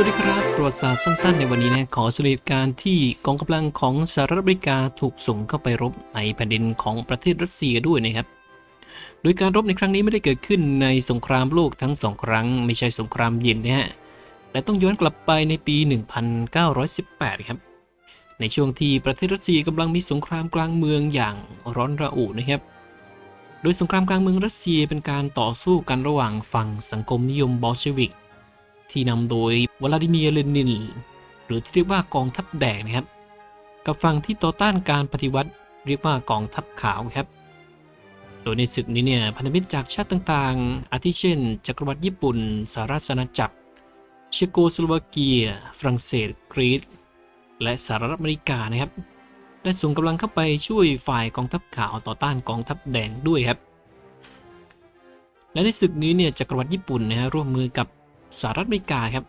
วัสดีครับ ประวัติศาสตร์สั้นๆ ในวันนี้นะขอสรุปการที่กองกำลังของสหรัฐอเมริกาถูกส่งเข้าไปรบในแผ่นดินของประเทศรัสเซียด้วยนะครับ โดยการรบในครั้งนี้ไม่ได้เกิดขึ้นในสงครามโลกทั้งสองครั้ง ไม่ใช่สงครามเย็นนะฮะ แต่ต้องย้อนกลับไปในปี 1918 ครับ ในช่วงที่ประเทศรัสเซียกำลังมีสงครามกลางเมืองอย่างร้อนระอุนะครับ โดยสงครามกลางเมืองรัสเซียเป็นการต่อสู้กันระหว่างฝั่งสังคมนิยมบอลเชวิก ที่นำโดยวลาดิเมียร์เลนิน หรือที่เรียกว่ากองทัพแดงนะครับ กับฝั่งที่ต่อต้านการปฏิวัติเรียกว่ากองทัพขาวครับ โดยในศึกนี้เนี่ยพันธมิตรจากชาติต่างๆ อาทิเช่น จักรวรรดิญี่ปุ่นสหราชอาณาจักรเชโกสโลวาเกีย ฝรั่งเศส กรีซและสหรัฐอเมริกานะครับ ได้ส่งกำลังเข้าไปช่วยฝ่ายกองทัพขาวต่อต้านกองทัพแดงด้วยครับ และในศึกนี้เนี่ยจักรวรรดิญี่ปุ่นนะฮะร่วมมือกับ สหรัฐอเมริกาครับ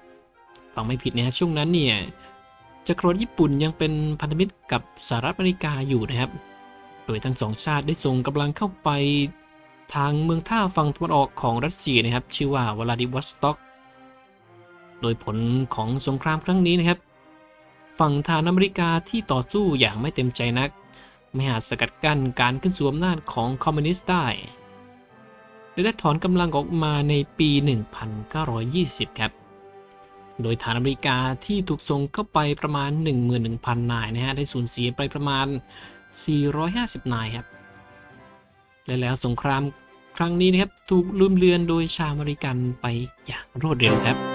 ฟังไม่ผิดนะฮะช่วงนั้นเนี่ยจักรวรรดิญี่ปุ่นยังเป็นพันธมิตรกับสหรัฐอเมริกาอยู่นะครับ โดยทั้งสองชาติได้ส่งกำลังเข้าไปทางเมืองท่าฝั่งตะวันออกของรัสเซียนะครับ ชื่อว่าวลาดิวอสต็อก โดยผลของสงครามครั้งนี้นะครับ ฝั่งทารอเมริกาที่ต่อสู้อย่างไม่เต็มใจนัก ไม่อาจสกัดกั้นการขึ้นสู่อำนาจของคอมมิวนิสต์ได้ และได้ถอนกำลังออกมาในปี 1920 ครับ โดยฐานอเมริกาที่ถูกส่งเข้าไปประมาณ 11,000 นายนะฮะ ได้สูญเสียไปประมาณ 450 นายครับ และแล้วสงครามครั้งนี้นะครับถูกลืมเลือนโดยชาวอเมริกันไปอย่างรวดเร็วครับ